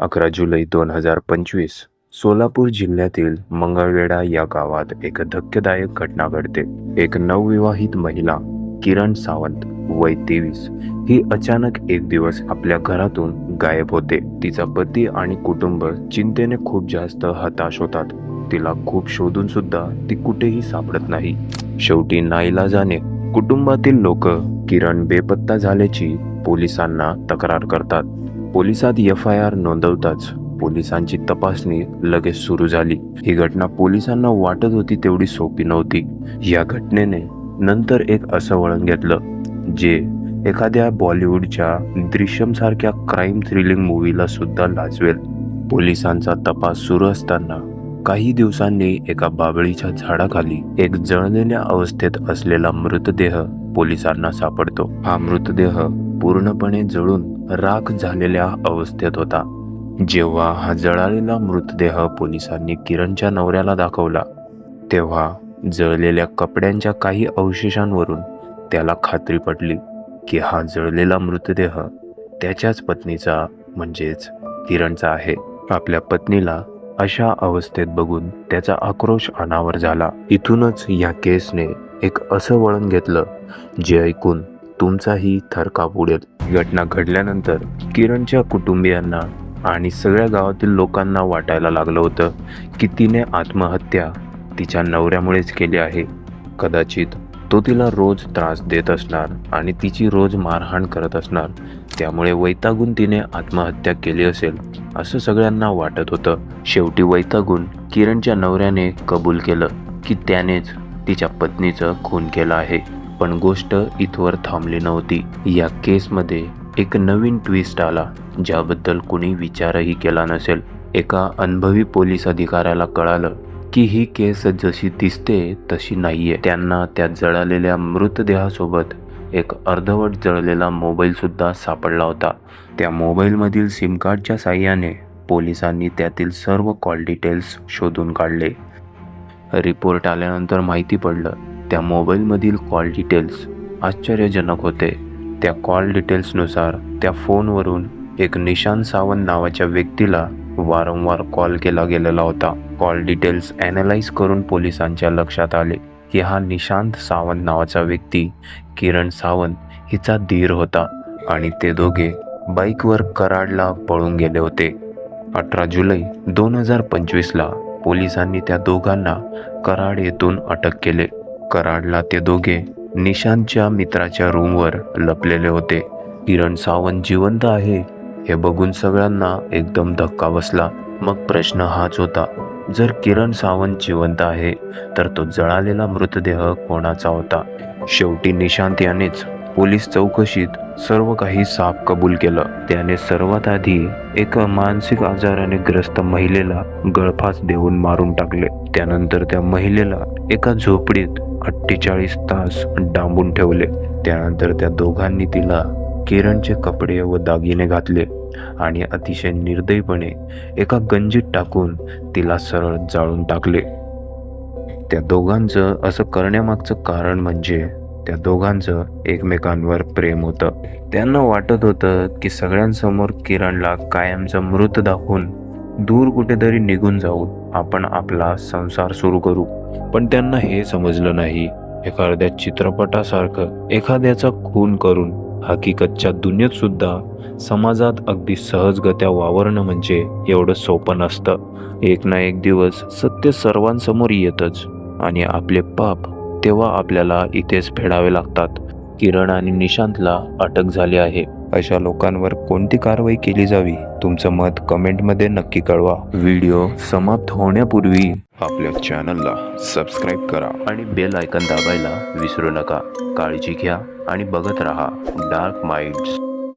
अकरा जुलै दोन हजार पंचवीस सोलापूर जिल्ह्यातील मंगळवेढा या गावात एक धक्कदायक घटना घडते. एक नवविवाहित महिला किरण सावंत वय तेवीस ही अचानक एक दिवस आपल्या घरातून गायब होते. तिचा पती आणि कुटुंब चिंतेने खूप जास्त हताश होतात. तिला खूप शोधून सुद्धा ती कुठेही सापडत नाही. शेवटी नाईलाजाने कुटुंबातील लोक किरण बेपत्ता झाल्याची पोलिसांना तक्रार करतात. पोलिसात एफ आय आर नोंदवताच पोलिसांची तपासणी लगेच सुरू झाली. ही घटना पोलिसांना वाटत होती तेवढी सोपी नव्हती. या घटनेने नंतर एक असं वळण घेतलं जे एखाद्या बॉलिवूडच्या दृश्यम सारख्या क्राईम थ्रिलिंग मूवीला सुद्धा लाजवेल. पोलिसांचा तपास सुरू असताना काही दिवसांनी एका बाबळीच्या झाडाखाली एक जळलेल्या अवस्थेत असलेला मृतदेह पोलिसांना सापडतो. हा मृतदेह पूर्णपणे जळून राख झालेल्या अवस्थेत होता. जेव्हा हा जळालेला मृतदेह पोलिसांनी किरणच्या नवऱ्याला दाखवला तेव्हा जळलेल्या कपड्यांच्या काही अवशेषांवरून त्याला खात्री पटली की हा जळलेला मृतदेह त्याच्याच पत्नीचा म्हणजेच किरणचा आहे. आपल्या पत्नीला अशा अवस्थेत बघून त्याचा आक्रोश अनावर झाला. इथूनच या केसने एक असं वळण घेतलं जे ऐकून तुमचाही थरकाप उडेल घटना घडल्यानंतर किरणच्या कुटुंबियांना आणि सगळ्या गावातील लोकांना वाटायला लागलं होतं की तिने आत्महत्या तिच्या नवऱ्यामुळेच केली आहे. कदाचित तो तिला रोज त्रास देत असणार आणि तिची रोज मारहाण करत असणार. त्यामुळे वैतागून तिने आत्महत्या केली असेल असं सगळ्यांना वाटत होतं. शेवटी वैतागून किरणच्या नवऱ्याने कबूल केलं की त्यानेच तिच्या पत्नीचं खून केलं आहे. पण गोष्ट इथवर थांबली नव्हती. या केसमध्ये एक नवीन ट्विस्ट आला ज्याबद्दल कुणी विचारही केला नसेल. एका अनुभवी पोलीस अधिकाऱ्याला कळालं की ही केस जशी दिसते तशी नाहीये. त्यांना त्या जळालेल्या मृतदेहासोबत एक अर्धवट जळलेला मोबाईल सुद्धा सापडला होता. त्या मोबाईलमधील सिम कार्डच्या साह्याने पोलिसांनी त्यातील सर्व कॉल डिटेल्स शोधून काढले. रिपोर्ट आल्यानंतर माहिती पडलं त्या मोबाईलमधील कॉल डिटेल्स आश्चर्यजनक होते. त्या कॉल डिटेल्सनुसार त्या फोनवरून एक निशांत सावंत नावाच्या व्यक्तीला वारंवार कॉल केला गेलेला होता. कॉल डिटेल्स ॲनालाइज करून पोलिसांच्या लक्षात आले की हा निशांत सावंत नावाचा व्यक्ती किरण सावंत हिचा धीर होता आणि ते दोघे बाईकवर कराडला पळून गेले होते. अठरा जुलै दोन हजार पंचवीसला पोलिसांनी त्या दोघांना कराड येथून अटक केले. कराडला ते दोघे निशांतच्या मित्राच्या रूमवर लपलेले होते. किरण सावंत जिवंत आहे हे बघून सगळ्यांना एकदम धक्का बसला. मग प्रश्न हाच होता जर किरण सावंत जिवंत आहे तर तो जळालेला मृतदेह कोणाचा होता? शेवटी निशांत यानेच पोलीस चौकशीत सर्व काही साफ कबूल केलं. त्याने सर्वात आधी एका मानसिक आजाराने ग्रस्त महिलेला गळफास देऊन मारून टाकले. त्यानंतर त्या महिलेला एका झोपडीत अठ्ठेचाळीस तास डांबून ठेवले. त्यानंतर त्या दोघांनी तिला किरणचे कपडे व दागिने घातले आणि अतिशय निर्दयीपणे एका गंजीत टाकून तिला सरळ जाळून टाकले. त्या दोघांचं असं करण्यामागचं कारण म्हणजे त्या दोघांचं एकमेकांवर प्रेम होतं. त्यांना वाटत होतं की सगळ्यांसमोर किरणला कायमचं मृत दाखवून दूर कुठेतरी निघून जाऊन आपण आपला संसार सुरू करू. पण त्यांना हे समजलं नाही. एखाद्या चित्रपटासारखं एखाद्याचा खून करून हकीकतच्या दुनियेत सुद्धा समाजात अगदी सहजगत्या वावरणं म्हणजे एवढं सोपं नसतं. एक ना एक दिवस सत्य सर्वांसमोर येतच आणि आपले पाप तेव्हा आपल्याला इथेच फेडावे लागतात. किरण आणि निशांतला अटक झाली आहे. अशा लोकांवर कोणती कारवाई केली जावी तुमचं मत कमेंटमध्ये नक्की कळवा. व्हिडिओ समाप्त होण्यापूर्वी आपल्या चॅनलला सबस्क्राईब करा. आणि बेल आयकन दाबायला विसरू नका. काळजी घ्या आणि बघत रहा डार्क माइंड्स